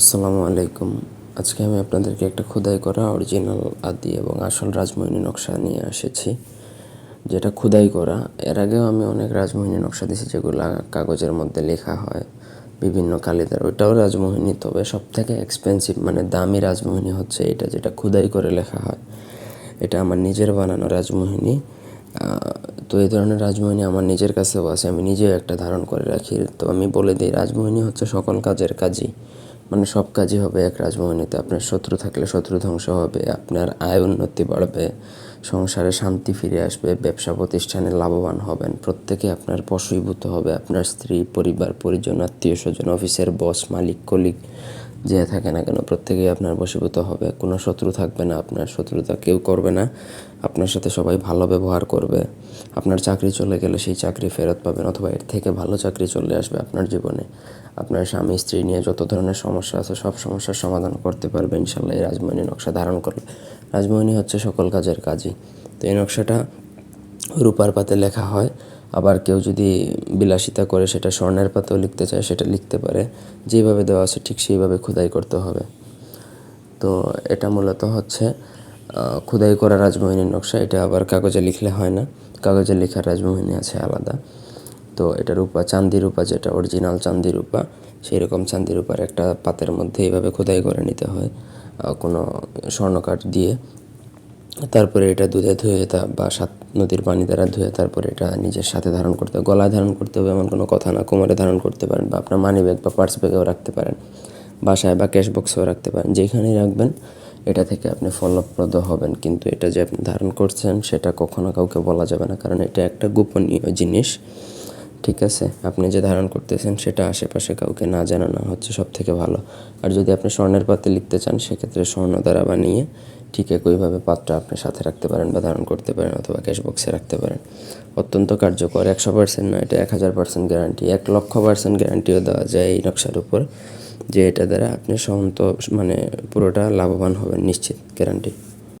আসসালামু আলাইকুম। আজকে আমি আপনাদেরকে একটা খোদাই করা অরিজিনাল আদি এবং আসল রাজমোহিনী নকশা নিয়ে এসেছি। যেটা খোদাই করা, এর আগেও আমি অনেক রাজমোহিনী নকশা দিয়েছি যেগুলো কাগজের মধ্যে লেখা হয়, বিভিন্ন কালিদার, ওইটাও রাজমোহিনী তবে সব থেকে এক্সপেন্সিভ মানে দামি রাজমোহিনী হচ্ছে এটা, যেটা খোদাই করে লেখা হয়। এটা আমার নিজের বানানো রাজমোহিনী তো এই ধরনের রাজমোহিনী আমার নিজের কাছেও আছে, আমি নিজেও একটা ধারণ করে রাখি। তো আমি বলে দিই রাজমোহিনী হচ্ছে সকল কাজের কাজই। মানে সব কাজই হবে এক রাজমোহিনীতে আপনার শত্রু থাকলে শত্রু ধ্বংস হবে, আপনার আয় উন্নতি বাড়বে, সংসারে শান্তি ফিরে আসবে, ব্যবসা প্রতিষ্ঠানে লাভবান হবেন। প্রত্যেকে আপনার পশুভূত হবে, আপনার স্ত্রী, পরিবার, পরিজন, আত্মীয় স্বজন, অফিসের বস, মালিক, কলিগ যে থাকে না কেন, প্রত্যেকেই আপনার বশীভূত হবে। কোনো শত্রু থাকবে না, আপনার শত্রুতা কেউ করবে না। আপনার সাথে সবাই ভালো ব্যবহার করবে। আপনার চাকরি চলে গেলে সেই চাকরি ফেরত পাবেন, অথবা এর থেকে ভালো চাকরি চলে আসবে আপনার জীবনে। আপনার স্বামী, স্ত্রী নিয়ে যত ধরনের সমস্যা আছে, সব সমস্যার সমাধান করতে পারবে ইনশাল্লাহ এই রাজমোহিনী নকশা ধারণ করলে রাজমোহিনী হচ্ছে সকল কাজের কাজই। তো এই নকশাটা রূপার পাতে লেখা হয়। আবার কেউ যদি বিলাসিতা করে সেটা স্বর্ণের পাতেও লিখতে চায়, সেটা লিখতে পারে। যেভাবে দেওয়া আছে ঠিক সেইভাবে খোদাই করতে হবে। তো এটা মূলত হচ্ছে খোদাই করা রাজমোহিনীর নকশা। এটা আবার কাগজে লিখলে হয় না। কাগজে লেখা রাজমোহিনী আছে আলাদা। তো এটা রূপা চান্দি রূপা যেটা অরিজিনাল চান্দি রূপা সেই রকম চান্দি রূপার একটা পাতের মধ্যে এইভাবে খোদাই করে নিতে হয় কোনো স্বর্ণকাঠ দিয়ে। তারপরে এটা দুধে ধুয়ে তা বা সাত নদীর পানি দ্বারা ধুয়ে তারপরে এটা নিজের সাথে ধারণ করতে হবে। গলায় ধারণ করতে হবে এমন কোনো কথা না, কোমরে ধারণ করতে পারেন বা আপনার মানি ব্যাগ বা পার্স ব্যাগেও রাখতে পারেন। বাসায় বা ক্যাশ বক্সেও রাখতে পারেন। যেখানেই রাখবেন, এটা থেকে আপনি ফলপ্রদ হবেন। কিন্তু এটা যে আপনি ধারণ করছেন, সেটা কখনো কাউকে বলা যাবে না। কারণ এটা একটা গোপনীয় জিনিস, ঠিক আছে? আপনি যে ধারণ করতেছেন, সেটা আশেপাশে কাউকে না জানানো হচ্ছে সব থেকে ভালো। আর যদি আপনি স্বর্ণের পাতে লিখতে চান, সেক্ষেত্রে স্বর্ণ দ্বারা বানিয়ে ঠিক একইভাবে পাত্র আপনি সাথে রাখতে পারেন বা ধারণ করতে পারেন অথবা ক্যাশ বক্সে রাখতে পারেন। অত্যন্ত কার্যকর, একশো পার্সেন্ট নয়, এটা এক হাজার পার্সেন্ট গ্যারান্টি এক লক্ষ পার্সেন্ট গ্যারান্টিও দেওয়া যায় এই নকশার উপর, যে এটা দ্বারা আপনি সন্ত মানে পুরোটা লাভবান হবেন নিশ্চিত গ্যারান্টি